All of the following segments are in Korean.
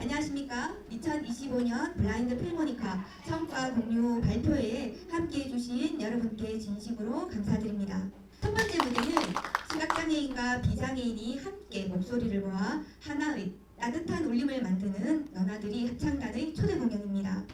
안녕하십니까. 2025년 블라인드 필모니카 성과 공유 발표회에 함께 해 주신 여러분께 진심으로 감사드립니다. 첫 번째 무대는 시각장애인과 비장애인이 함께 목소리를 모아 하나의 따뜻한 울림을 만드는 너나들이 합창단의 초대 공연입니다.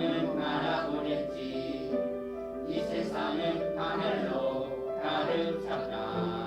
세상을 바라보랬지. 이 세상은 하늘로 가득 찼다.